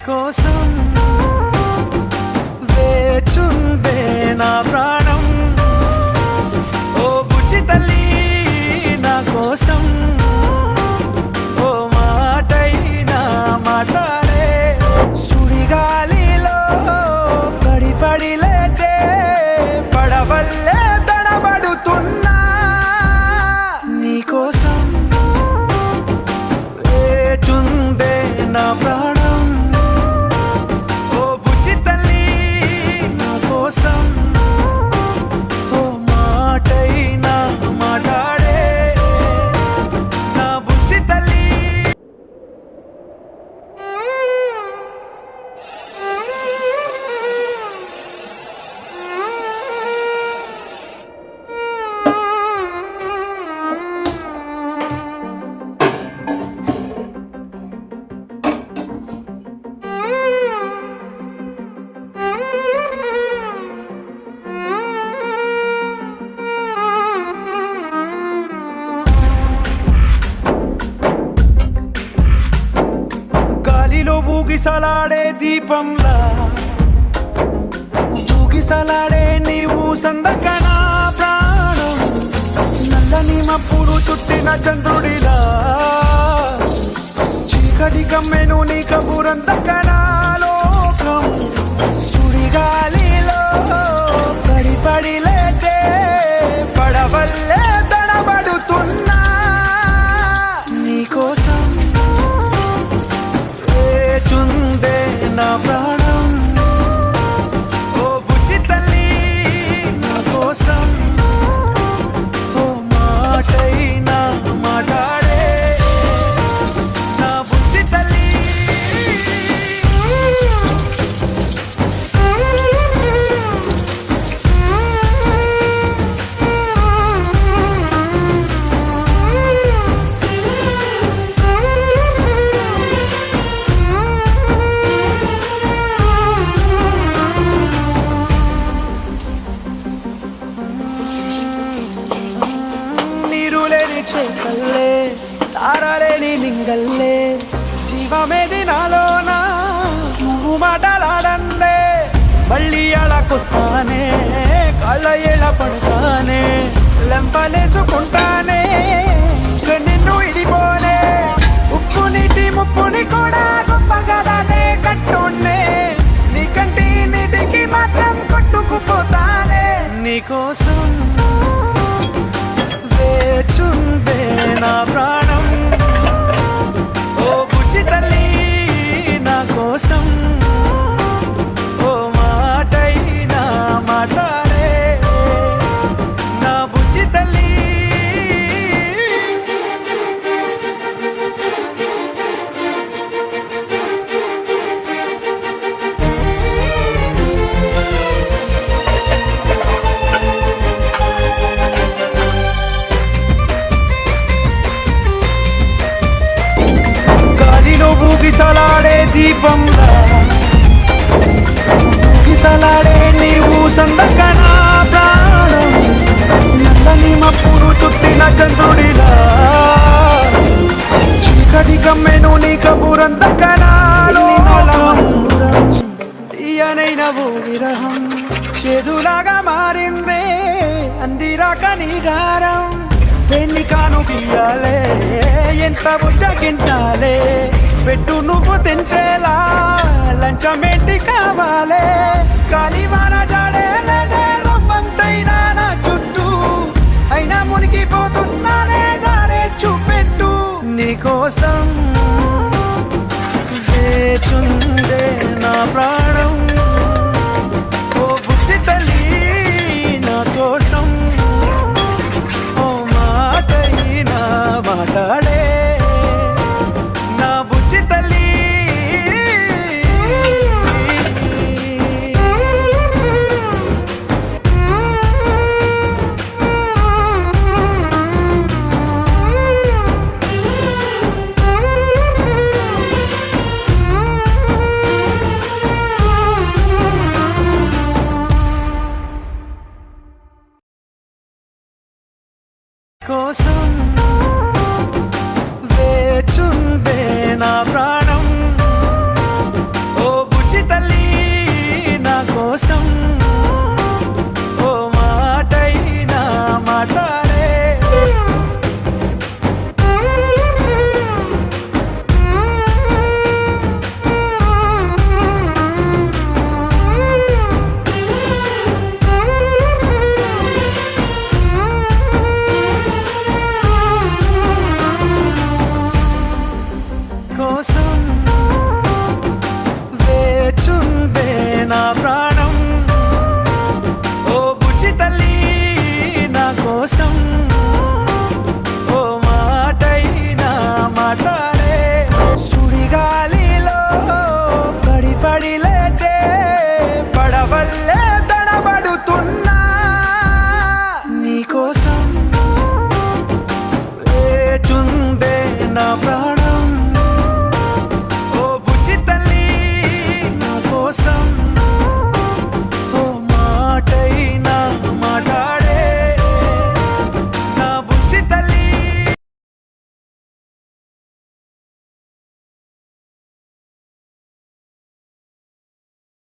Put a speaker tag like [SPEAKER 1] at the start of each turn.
[SPEAKER 1] కోసం వేచుందే నా ప్రాణం. ఓ బుజ్జి తల్లి నా కోసం ఊగిసలాడే దీపంలా. ఊగిసలాడే నీవు సందకనా ప్రాణం. నల్లని మప్పుడు చుట్టిన చంద్రుడిలా. చీకటి కమ్మెను నీ కబురందకనా లోకం. సుడిగాలిలో. లేని చేపల్లే తారలేని నింగల్లే జీవమేది నాలోన నువ్వు మాటలాడందే. మళ్ళీ అళకొస్తానే కళ్ళ ఎలా పడతానే. లెంపలేసుకుంటానే ఇక నిన్ను ఇడిపోనే. ఉప్పు నీటి ముప్పుని కూడా గొప్పగా దానే కట్టున్నే నీ కంటి నీటికి మాత్రం కొట్టుకుపోతానే. నీకోసం నా ప్రాణం. ఓ బుజ్జి తల్లి నా కోసం. దీపంలా ఊగిసలాడే నీవు సందకనా ప్రాణం. నల్లని మప్పులు చుట్టిన చంద్రుడిలా. చీకటి కమ్మెను నీ కబురందకనాలో తీయనైన ఓ విరహం చేదులాగా మారిందే. అందిరాక నీ గారం పెళ్ళి కాను గీయాలే ఎంత బుజ్జగించాలే. పెట్టు నువ్వు తెంచేలా. లంచమేంటి కావాలే? కాలివాన జాడేలేదే రవ్వంతైనా నా చుట్టూ. అయినా మునిగిపోతున్నానే దారే చూపెట్టు. నీకోసం